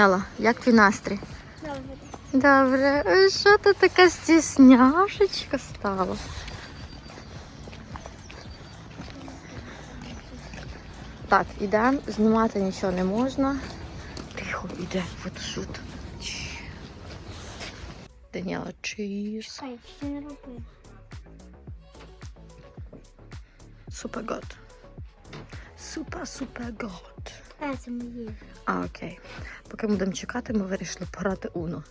Даніела, як твій настрій? Добре. Ой, Що ти така стісняшечка стала? Так, ідемо, знімати нічого не можна. Тихо, іде фотошут. Чш. Даніела, чиз. Чекай, що не роби. Супер год. Супер, супер год. А, це мої. А, окей. Поки ми будемо чекати, ми вирішили пограти Уно.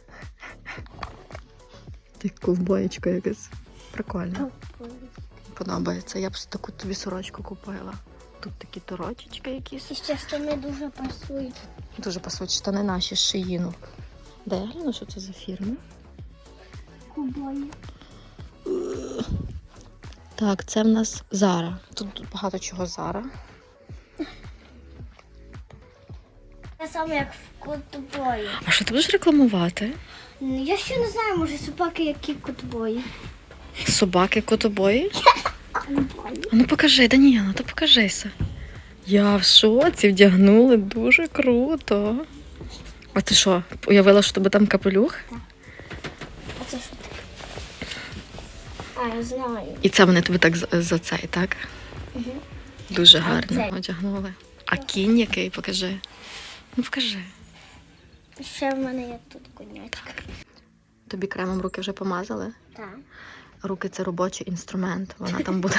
Ти ковбоєчка якась. Прикольно. Подобається. Я б таку тобі сорочку купила. Тут такі торочечки якісь. І ще штани дуже пасують. Дуже пасують штани наші з шиїну. Де я гляну, що це за фірма? Кубої. Так, це в нас Зара. Тут багато чого Зара. Те саме, як в котобої. А що ти будеш рекламувати? Ну, Я ще не знаю, може собаки, які котобої. Собаки котобої? А ну покажи, Даніела, то покажися. Я в шоці вдягнули дуже круто. А ти що, уявила, що тебе там капелюх? А це що таке? А, я знаю. І це вони тобі так за, за цей, так? Угу. Дуже гарно цей? одягнули. А кінь який, покажи. Ну покажи. Ще в мене є тут конячка. Тобі кремом руки вже помазали? Так. Руки це робочий інструмент. Вона там буде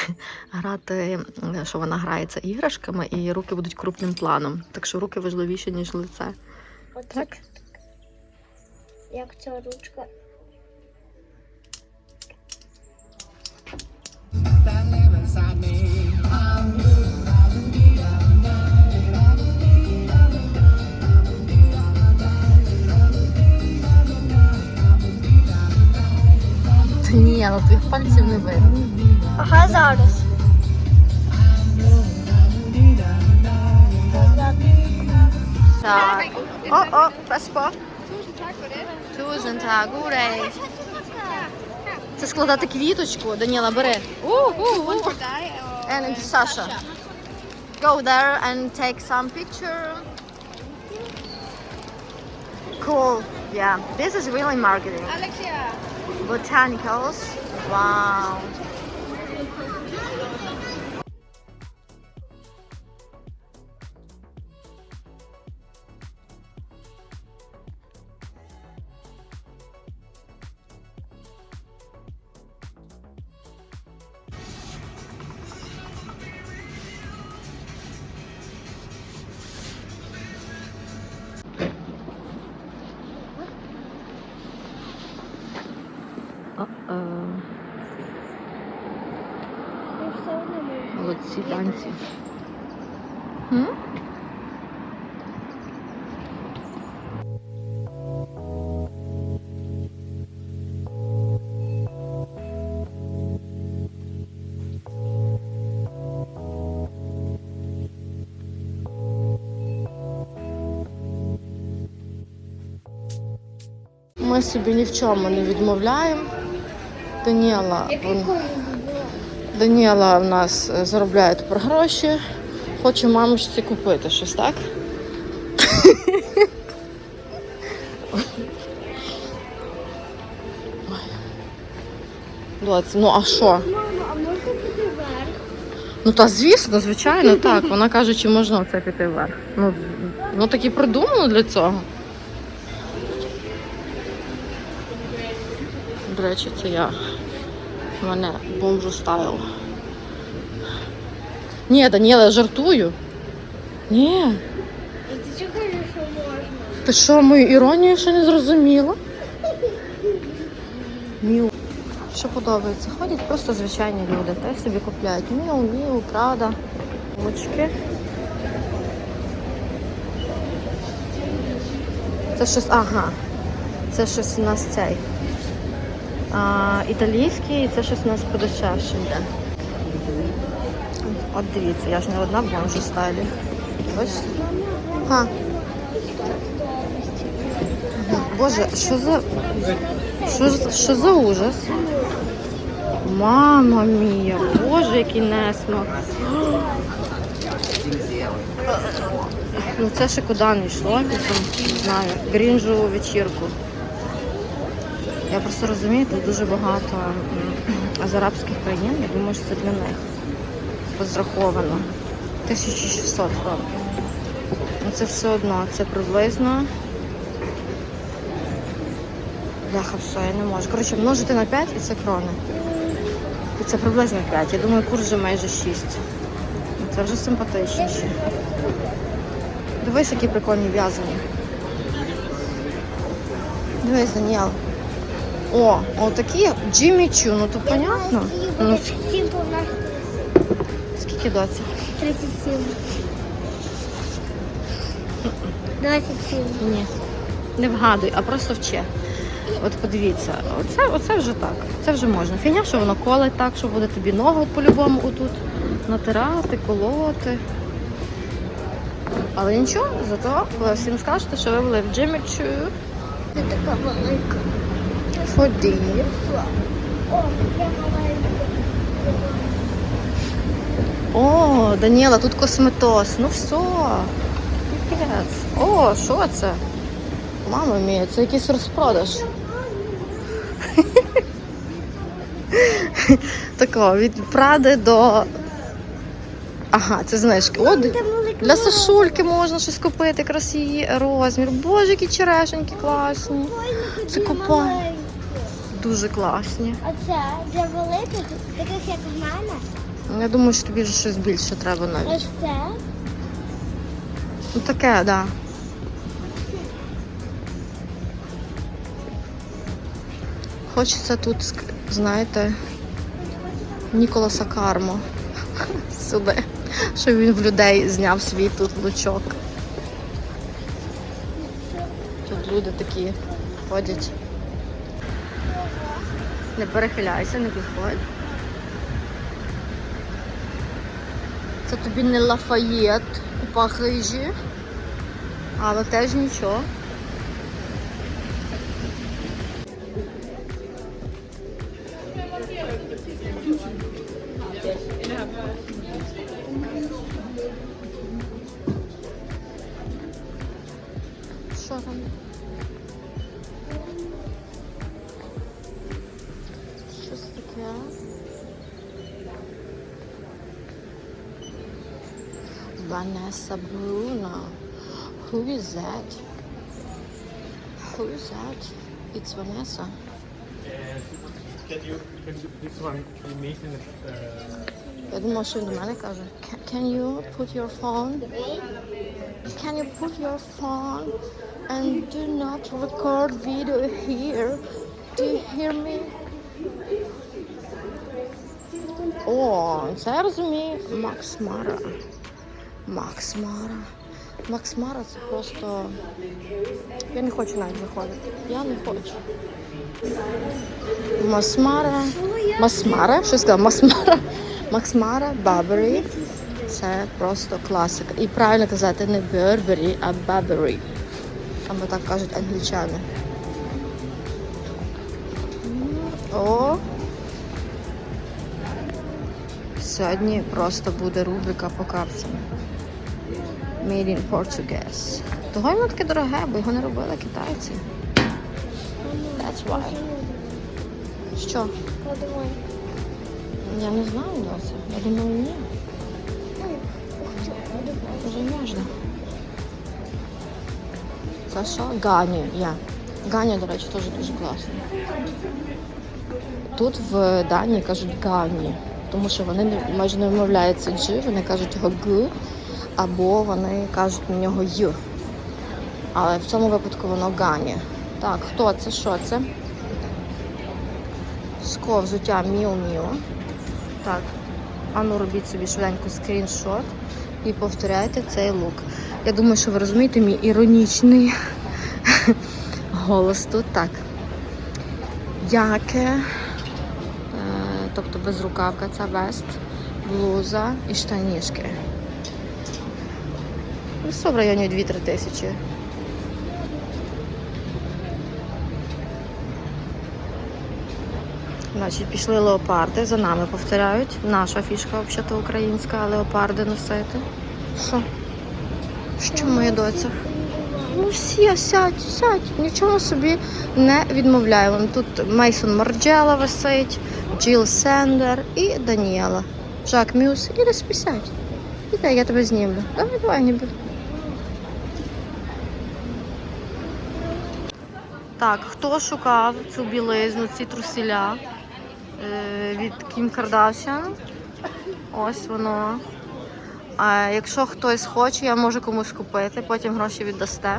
грати, що вона грається іграшками, і руки будуть крупним планом. Так що руки важливіші, ніж лице. От Так? Як ця ручка. Ні, але твоїх пальців не видно. Ага, зараз. Так. О, о, песпо. Tusen так, гурей. Це складати квіточку. Даніела, бери. У, у, у. And Sasha. Go there and take some picture. Cool. Yeah. This is really marketing. Botanicals. Wow. Молодці танці. М? Ми собі ні в чому не відмовляємо. Даніела, вон- Даніела в нас е, заробляє тепер гроші. Хоче мамочці купити щось, так? Ну а що? Мама, а можна піти вверх? Ну та звісно, звичайно, так. Вона каже, чи можна оце піти вверх. Ну, ну так і придумано для цього. До речі, це я. У мене бомжу стайл. Ні, Даніела, я жартую. Ні. Ти чого кажеш, що можна? Ти що, мою іронію ще не зрозуміла? Міу. Що подобається? Ходять просто звичайні люди. Та й собі купляють міу, міу, правда. Очки. Це щось, ага. Це щось у нас цей. А, італійський, і це щось у нас подешевше йде. От дивіться, я ж не одна бомжу стайлі. Бачите? Ага. Боже, що за. Що, за- що за ужас? Мама мія, боже, який несмак. Ну це ще куди не йшло, не знаю, грінжу вечірку. Я просто розумію, тут дуже багато з арабських країн. Я думаю, що це для них розраховано. 1600 років. Ну це все одно, це приблизно. Бляха, все, я не можу. Коротше, множити на 5 і це крони. І це приблизно 5. Я думаю, курс вже майже 6. Ну, Це вже симпатичніше. Дивись, які прикольні в'язані. Дивись, Даніел. О, отакі Джиммі Чу, ну то понятно. Ну, с- 37 скільки доця? 37. 27. Ні. Не вгадуй, а просто вчи. От подивіться, оце, оце вже так. Це вже можна. Фіня, що воно колить так, що буде тобі ногу по-любому отут натирати, колоти. Але нічого, зато ви всім скажете, що ви були в Джиммі Чу. Це така велика. Ході. О, Даніела, тут косметоз. Ну все. Піпець. О, що це? Мама мія, це якийсь розпродаж. Такого, від Пради до. Ага, це знижки. О, для Сашульки можна щось купити, якраз її розмір. Боже, які черешеньки класні. Це купон. Дуже класні. А це для великих, таких як в мене. Я думаю, що тобі вже щось більше треба навіть. Ось це. Ну таке, так. Да. Хочеться тут, знаєте, Ніколаса Кармо сюди, щоб він в людей зняв свій тут лучок. Тут люди такі ходять. Не перехиляйся, не підходь. Це тобі не Лафаєт у Парижі, але теж нічого. Vanessa Bruno. Who is that? Who is that? It's Vanessa. Uh, can you, can you, this one, uh, Can you put your phone? Can you put your phone and do not record video here? Do you hear me? О, це я розумію. Макс Мара. Макс Мара. Макс Мара це просто. Я не хочу навіть заходити. Я не хочу. Масмара. Масмара? Що сказала? Масмара. Максмара, Бабері. Це просто класика. І правильно казати не Бербері, а Бабері. Саме так кажуть англічани. О! Сьогодні просто буде рубрика по капцям. Made in Portuguese. Того й воно таке дороге, бо його не робили китайці. That's why. Що? Я не знаю, Дося. Я думаю, ні. Вже можна. Це що? Гані, я. Ганя, до речі, теж дуже класно. Тут в Данії кажуть Гані, тому що вони майже не вимовляються G, вони кажуть його Г, або вони кажуть на нього Й. Але в цьому випадку воно Гані. Так, хто це? Що це? Ско взуття Міу. Так, а ну робіть собі швиденько скріншот і повторяйте цей лук. Я думаю, що ви розумієте мій іронічний голос тут. Так. Яке, безрукавка, це вест, блуза і штанішки. Все в районі 2-3 тисячі. Значить, пішли леопарди, за нами повторяють. Наша фішка взагалі українська, леопарди носити. Що? Що моя доця? Ну всі, сядь, сядь. Нічого собі не відмовляю. Тут Мейсон Марджела висить, Джіл Сендер і Даніела. Жак Мюс. Іди собі сядь. Іди, я тебе знімлю. Давай, давай, ніби. Так, хто шукав цю білизну, ці трусіля е, від Кім Кардашян? Ось воно. А якщо хтось хоче, я можу комусь купити, потім гроші віддасте.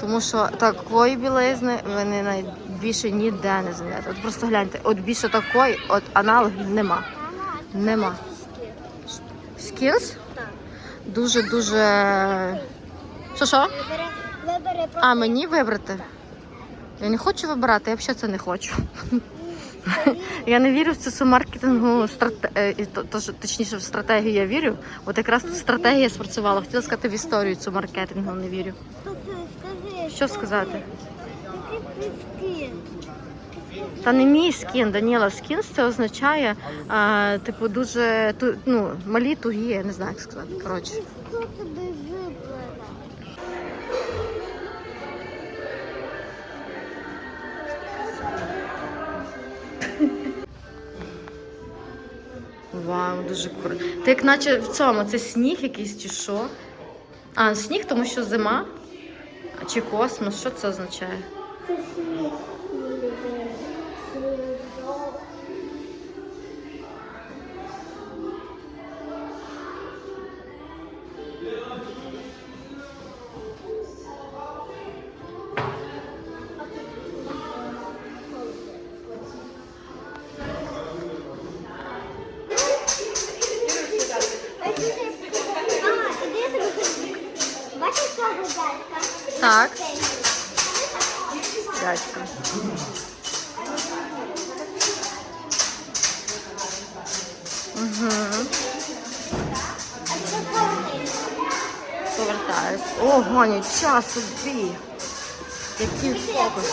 Тому що такої білизни ви не най- більше ніде не знайдете. От просто гляньте, от більше такої, от аналогів нема. Нема. Скілс? Дуже-дуже. Що що? А, мені вибрати? Я не хочу вибирати, я взагалі це не хочу. Я не вірю в цю всю стратегію, точніше в стратегію я вірю. От якраз тут стратегія спрацювала. Хотіла сказати в історію цю маркетингу не вірю. Що сказати? Та не мій скін, Даніела. Скін це означає, а, типу, дуже ту- ну, малі тугі, я не знаю, як сказати. Коротше. Вау, дуже круто. Ти як наче в цьому, це сніг якийсь чи що? А, сніг, тому що зима? Чи космос? Що це означає? Повний. Повертаюсь. Ого, нічого собі. Який фокус.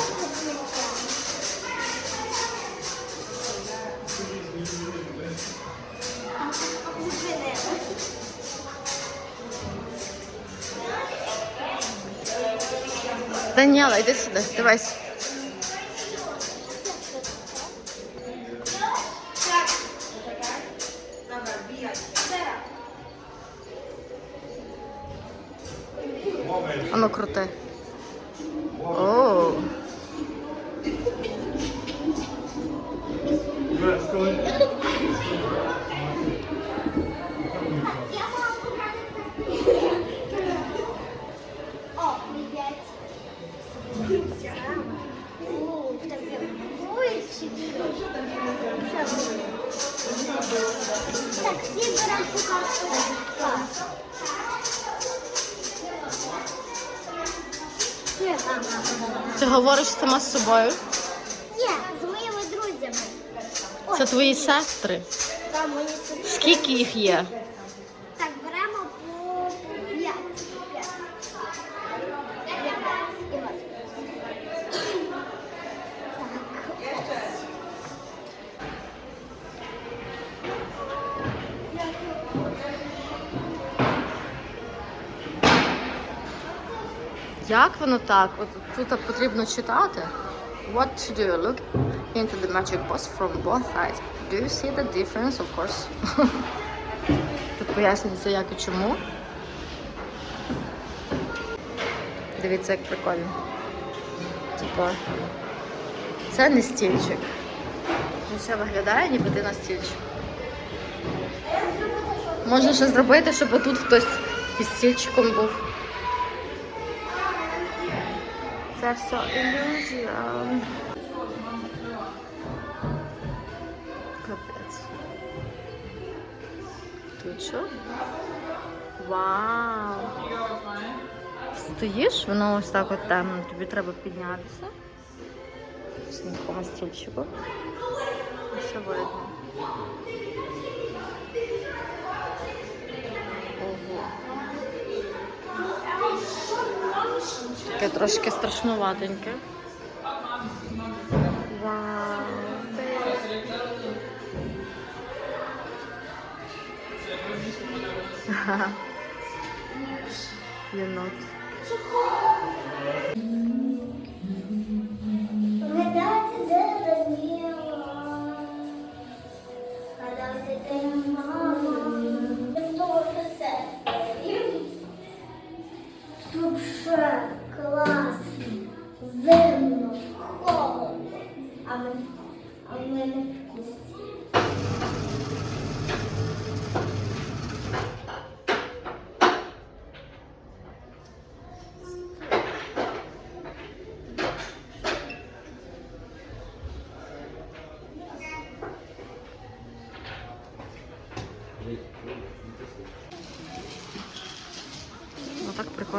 Даніела, йди сюди, дивись. Сама з собою? Є, з моїми друзями. Це твої сестри. Сестри. Скільки їх є? Як воно так? От тут потрібно читати. What to do? Look into the magic box from both sides. Do you see the difference? Of course. Тут пояснюється, як і чому. Дивіться, як прикольно. Типа, це не стільчик. Все виглядає, ніби ти на стільчик. Можна ще зробити, щоб отут хтось із стільчиком був. Це все ілюзія. Капець. Тут що? Вау! Стоїш, воно ось так от темно, тобі треба піднятися. З нікого стільчику. І Все видно. Ого. Таке трошки страшнуватеньке. Вау. Єнот.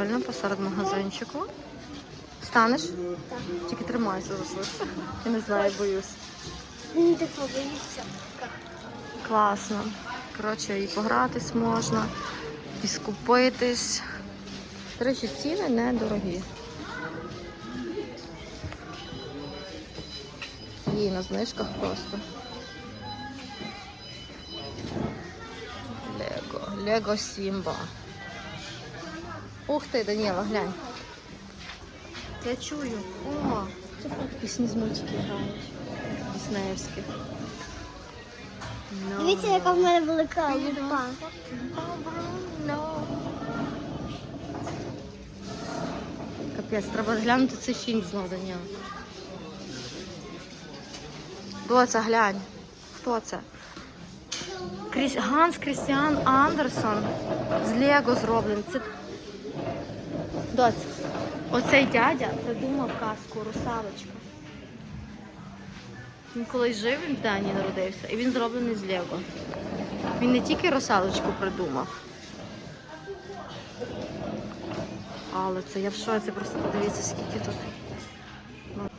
прикольно посеред магазинчику. Станеш? Тільки тримайся за щось. Я не знаю, боюсь. Він тихо боїться. Класно. Коротше, і погратись можна, і скупитись. До речі, ціни недорогі. Є на знижках просто. Лего. Лего Сімба. Ух ти, Даніела, глянь. Я чую. О, пісні з мультиків грають. Диснеївських. No. Дивіться, яка в мене велика лупа. Капець, треба глянути цей фільм знову до нього. Хто це, глянь? Хто це? Кріс... Ганс Крістіан Андерсон з Лего зроблений. Це... Доць, оцей дядя придумав казку Русалочка. Він колись жив, він в Данії народився, і він зроблений з Лего. Він не тільки русалочку придумав. Але це я в шоці, просто подивіться, скільки тут. Ну,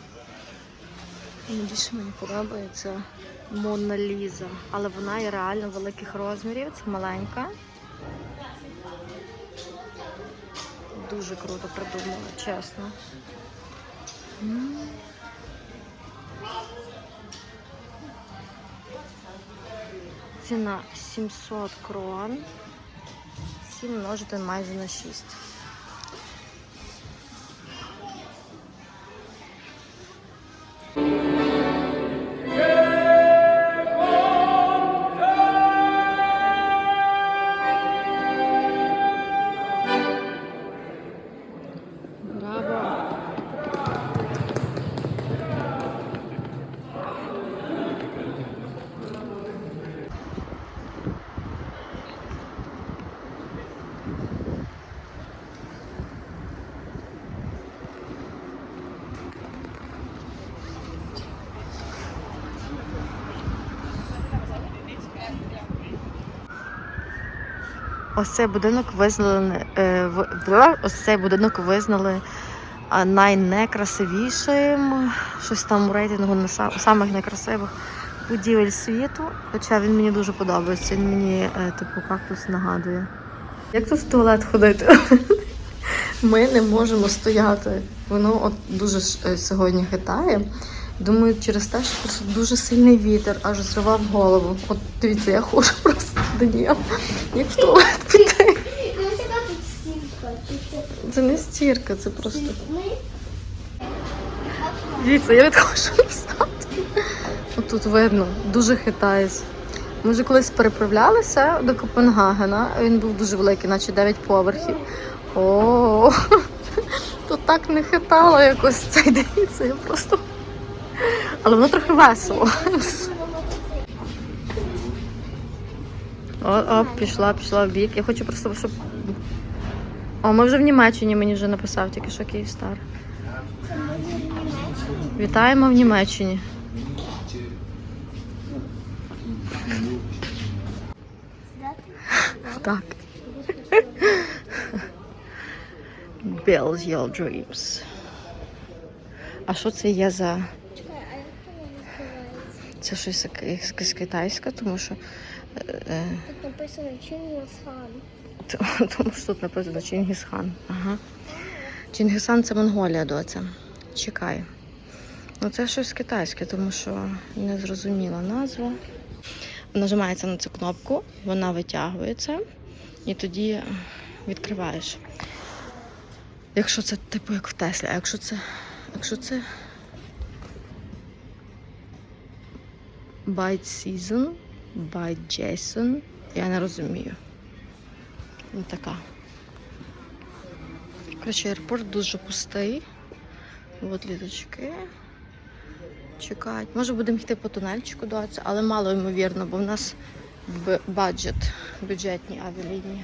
Найбільше мені подобається Мона Ліза. Але вона є реально великих розмірів, це маленька. Дуже круто придумала, чесно. Ціна 700 крон. 7 множити майже на 6. Ось цей будинок визнали е, ось цей будинок визнали найнекрасивішим. Щось там у рейтингу на самих найкрасивих будівель світу. Хоча він мені дуже подобається. Він мені е, типу кактус нагадує. Як тут в туалет ходити? Ми не можемо стояти. Воно от дуже е, сьогодні хитає. Думаю, через те, що просто дуже сильний вітер, аж зривав голову. От дивіться, я ходжу просто до нього. Як в туалет піти. Стінка. Чи це не стірка, це просто. Дивіться, я відходжу назад. Отут видно, дуже хитаюсь. Ми вже колись переправлялися до Копенгагена. Він був дуже великий, наче 9 поверхів. О, тут так не хитало якось цей дивіться, я просто. Але воно трохи весело. О, о, пішла, пішла в бік. Я хочу просто, щоб. О, ми вже в Німеччині, мені вже написав тільки що Київстар. Вітаємо в Німеччині. Так. Build your dreams. А що це є за. Це щось якесь китайське, тому що. Тут написано Чингисхан. Тому що тут написано Чингісхан. Ага. Чингісхан це Монголія, доця. Чекай. Ну це щось китайське, тому що не зрозуміла назва. Нажимається на цю кнопку, вона витягується. І тоді відкриваєш. Якщо це типу як в Теслі, а якщо це. Якщо це. Byte Season, Byte Jason. Я не розумію. Ну така. Коротше, аеропорт дуже пустий. От літочки. Чекають. Може будемо йти по тунельчику до але мало ймовірно, бо в нас бюджет, бюджетні авіалінії.